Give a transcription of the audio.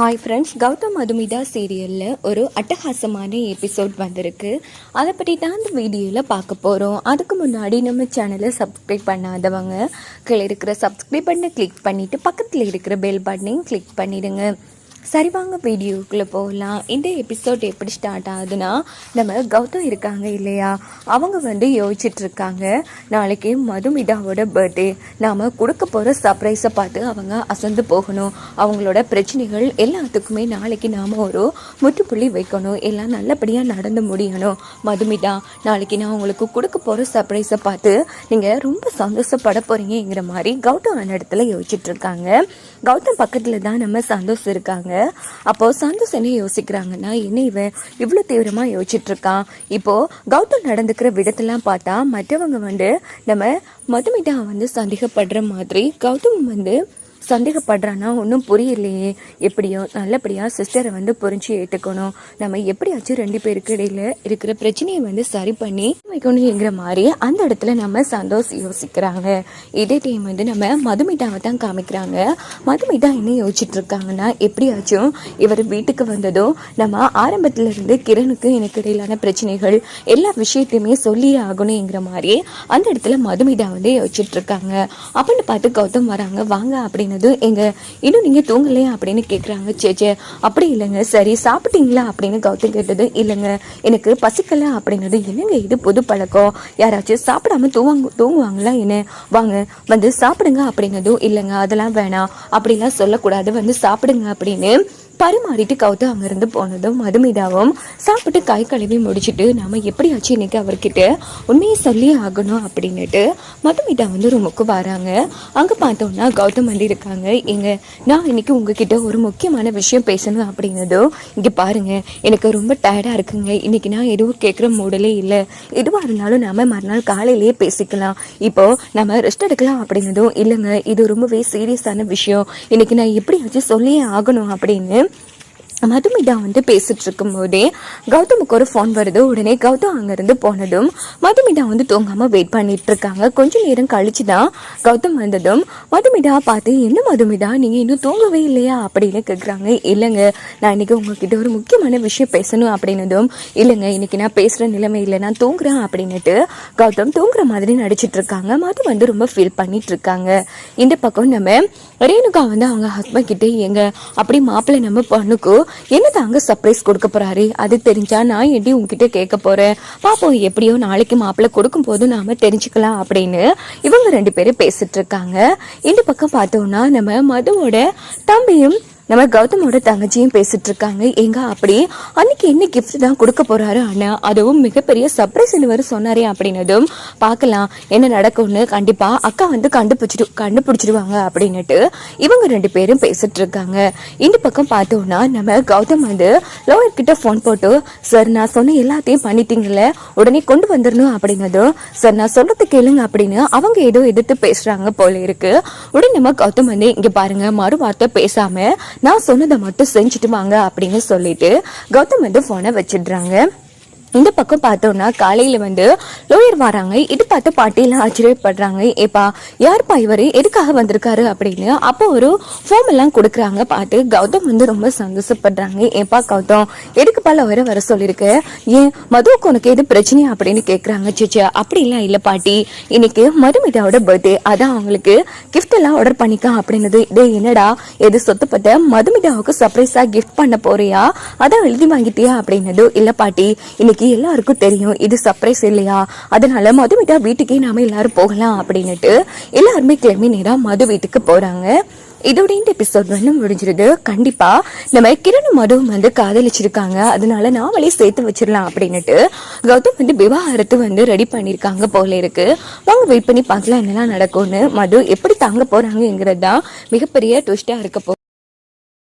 Hi friends Gautham Madhumitha சீரியலில் ஒரு அட்டகாசமான எபிசோட் வந்திருக்கு. அதை பற்றி தான் இந்த வீடியோவில் பார்க்க போகிறோம் அதுக்கு முன்னாடி நம்ம சேனலை சப்ஸ்கிரைப் பண்ணாதவங்க கீழே இருக்கிற சப்ஸ்கிரைப் பண்ணை கிளிக் பண்ணிவிட்டு பக்கத்தில் இருக்கிற பெல் பட்டனையும் கிளிக் பண்ணிடுங்க. சரி வாங்க வீடியோக்குள்ளே போகலாம். இந்த எபிசோட் எப்படி ஸ்டார்ட் ஆகுதுன்னா நம்ம கௌதம் இருக்காங்க இல்லையா? அவங்க வந்து யோசிச்சுட்ருக்காங்க நாளைக்கு மதுமிதாவோட பர்த்டே நாம் கொடுக்க போகிற சர்ப்ரைஸை பார்த்து அவங்க அசந்து போகணும். அவங்களோட பிரச்சனைகள் எல்லாத்துக்குமே நாளைக்கு நாம் ஒரு முற்றுப்புள்ளி வைக்கணும். எல்லாம் நல்லபடியாக நடந்து முடியணும். மதுமிதா நாளைக்கு நான் உங்களுக்கு கொடுக்க போகிற சர்ப்ரைஸை பார்த்து நீங்கள் ரொம்ப சந்தோஷப்பட போகிறீங்கிற மாதிரி கௌதம் அந்த இடத்துல யோசிச்சிட்டுருக்காங்க கௌதம் பக்கத்தில் தான் நம்ம சந்தோஷம் இருக்காங்க. அப்போ சந்தோஷ் என்ன யோசிக்கிறாங்கன்னா என்ன இவன் இவ்வளோ தீவிரமாக யோசிச்சுட்டு இருக்கான் இப்போ கௌதம் நடந்துக்கிற விதத்தெல்லாம் பார்த்தா மற்றவங்க வந்து நம்ம மதுமிதா வந்து சந்தேகப்படுற மாதிரி கௌதம் வந்து சந்தேகப்படுறான்னா ஒன்றும் புரியலையே. எப்படியோ நல்லபடியாக சிஸ்டரை வந்து புரிஞ்சு ஏற்றுக்கணும் நம்ம எப்படியாச்சும் ரெண்டு பேருக்கு இடையில இருக்கிற பிரச்சனையை வந்து சரி பண்ணி வைக்கணுங்கிற மாதிரி அந்த இடத்துல நம்ம சந்தோஷ் யோசிக்கிறாங்க. இதே டைம் வந்து நம்ம மதுமிதாவை தான் காமிக்கிறாங்க. மதுமிதா என்ன யோசிச்சுட்டு இருக்காங்கன்னா எப்படியாச்சும் இவர் வீட்டுக்கு வந்ததும் நம்ம ஆரம்பத்துல இருந்து கிரணுக்கு எனக்கு இடையிலான பிரச்சனைகள் எல்லா விஷயத்தையுமே சொல்லி ஆகணுங்கிற மாதிரி அந்த இடத்துல மதுமிதா வந்து யோசிச்சுட்டு இருக்காங்க. அப்படின்னு பார்த்து கௌதம் வராங்க. வாங்க அப்படின்னு அப்படின்னது எங்க இன்னும் நீங்க தூங்கலையா? அப்படின்னு கேக்குறாங்க சேச்சே அப்படி இல்லைங்க சரி சாப்பிட்டீங்களா? அப்படின்னு கௌதம் கேட்டது. இல்லைங்க எனக்கு பசிக்கல. அப்படிங்கிறது என்னங்க இது புது பழக்கம்? யாராச்சும் சாப்பிடாம தூங்க தூங்குவாங்களா என்ன? வாங்க வந்து சாப்பிடுங்க அப்படின்னதும். இல்லைங்க அதெல்லாம் வேணாம் அப்படிலாம் சொல்லக்கூடாது வந்து சாப்பிடுங்க அப்படின்னு பரிமாறிட்டு கவுத்து அங்கேருந்து போனதும் மதுமிதாவும் சாப்பிட்டு கை கழுவி முடிச்சுட்டு நம்ம எப்படியாச்சும் இன்னைக்கு அவர்கிட்ட உண்மையை சொல்லி ஆகணும் அப்படின்னுட்டு மதுமிதா வந்து ரூமுக்கு வராங்க. அங்கே பார்த்தோன்னா கௌதம் வந்து இருக்காங்க. எங்க நான் இன்னைக்கு உங்ககிட்ட ஒரு முக்கியமான விஷயம் பேசணும் அப்படின்னதும் இங்கே பாருங்கள் எனக்கு ரொம்ப டயர்டாக இருக்குங்க. இன்னைக்கு நான் எதுவும் கேட்குற மூடலே இல்லை. எதுவாக இருந்தாலும் நாம் மறுநாள் காலையிலேயே பேசிக்கலாம். இப்போது நம்ம ரெஸ்ட் எடுக்கலாம் அப்படின்னதும் இல்லைங்க இது ரொம்பவே சீரியஸான விஷயம். இன்றைக்கி நான் எப்படியாச்சும் சொல்லியே ஆகணும் அப்படின்னு மதுமிதா வந்து பேசிட்டு இருக்கும்போதே கௌதமுக்கு ஒரு ஃபோன் வருது. உடனே கௌதம் அங்கேருந்து போனதும் மதுமிதா வந்து தூங்காமல் வெயிட் பண்ணிட்டு இருக்காங்க கொஞ்ச நேரம் கழிச்சு தான் கௌதம் வந்ததும் மதுமிதா பார்த்து என்ன மதுமிதா? நீங்கள் இன்னும் தூங்கவே இல்லையா? அப்படின்னு கேட்குறாங்க இல்லைங்க நான் இன்னைக்கு உங்ககிட்ட ஒரு முக்கியமான விஷயம் பேசணும் அப்படின்னதும் இல்லைங்க இன்னைக்கு நான் பேசுகிற நிலைமை இல்லை நான் தூங்குறேன் அப்படின்னுட்டு கௌதம் தூங்குற மாதிரி நடிச்சிட்டு இருக்காங்க மது வந்து ரொம்ப ஃபீல் பண்ணிட்டு இருக்காங்க இந்த பக்கம் நம்ம ரேணுகா வந்து அவங்க ஹஸ்பண்ட் கிட்டே எங்க அப்படி மாப்பிள்ளை நம்ம பொண்ணுக்கு என்ன தாங்க சர்ப்ரைஸ் கொடுக்க போறாரு? அது தெரிஞ்சா நான் எப்படி உங்ககிட்ட கேட்க போறேன்? பாப்போம் எப்படியோ நாளைக்கு மாப்பிள்ளை கொடுக்கும் போது நாம தெரிஞ்சுக்கலாம் அப்படின்னு இவங்க ரெண்டு பேரும் பேசிட்டு இருக்காங்க. இந்த பக்கம் பார்த்தோம்னா நம்ம மதுவோட தம்பியும் நம்ம கௌதமோட தங்கச்சியும் பேசிட்டு இருக்காங்க. எங்க அப்படி? அன்னைக்கு என்ன கிஃப்ட் தான் கொடுக்க போறாரு அண்ணா? அதுவும் மிகப்பெரிய சர்ப்ரைஸ் வர சொன்னாரே அப்படின்னதும் பார்க்கலாம். என்ன நடக்கும்னு கண்டிப்பா அக்கா வந்து கண்டுபிடிச்சிடு கண்டுபிடிச்சிடுவாங்க அப்படின்னுட்டு இவங்க ரெண்டு பேரும் பேசிட்டு இருக்காங்க. இந்த பக்கம் பார்த்தோம்னா நம்ம கௌதம் வந்து லோயர் கிட்ட ஃபோன் போட்டு சார் நான் சொன்ன எல்லாத்தையும் பண்ணிட்டீங்கல்ல உடனே கொண்டு வந்துடணும் அப்படின்னதும் சார் நான் சொல்றது கேளுங்க அப்படின்னு அவங்க ஏதோ எதிர்த்து பேசுறாங்க போல இருக்கு. உடனே நம்ம கௌதம் வந்து இங்க பாருங்க மறு வார்த்தை பேசாம நான் சொன்னதை மட்டும் செஞ்சுட்டு வாங்க அப்படின்னு சொல்லிட்டு கௌதம் வந்து ஃபோனை வச்சிடுறாங்க. இந்த பக்கம் பார்த்தோம்னா காலையில வந்து லோயர் வராங்க. இது பார்த்து பாட்டியெல்லாம் ஆச்சரியப்படுறாங்க. ஏப்பா யார்ப்பா இவர்? எதுக்காக வந்திருக்காரு அப்படின்னு. அப்போ ஒரு ஃபோம் எல்லாம் கொடுக்குறாங்க பார்த்து. கௌதம் வந்து ரொம்ப சந்தோஷப்படுறாங்க. ஏப்பா கௌதம் எதுக்குப்பா லோயரை வர சொல்லியிருக்கு? ஏன் மதுவுக்கு உனக்கு எது பிரச்சனையா அப்படின்னு கேட்குறாங்க சிச்சா அப்படிலாம் இல்லை பாட்டி. இன்னைக்கு மதுமிதாவோட பர்த்டே அதான் அவங்களுக்கு கிஃப்ட் எல்லாம் ஆர்டர் பண்ணிக்க அப்படின்னது. இதே என்னடா? எது சொத்துப்பட்ட மதுமிதாவுக்கு சர்ப்ரைஸாக கிஃப்ட் பண்ண போறியா? அதான் எழுதி வாங்கிட்டியா அப்படின்னது இல்லை பாட்டி இன்னைக்கு எல்லாருக்கும் தெரியும். இது சர்ப்ரைஸ் இல்லையா? அதனால மதுமிட்டா வீட்டுக்கே நாம எல்லாரும் போகலாம் அப்படின்னுட்டு எல்லாருமே கிளம்பி நேரா மது வீட்டுக்கு போறாங்க. இதோட இந்த எபிசோட் வந்து முடிஞ்சிருது. கண்டிப்பா நம்ம கிரண் மதுவும் வந்து காதலிச்சிருக்காங்க. அதனால நாமளே சேர்த்து வச்சிடலாம் அப்படின்னுட்டு கௌதம் வந்து விவாகரத்து வந்து ரெடி பண்ணியிருக்காங்க போல இருக்கு. வாங்க வெயிட் பண்ணி பார்க்கலாம் என்னெல்லாம் நடக்கும்னு. மது எப்படி தாங்க போறாங்கிறது தான் மிகப்பெரிய ட்விஸ்டா இருக்க போ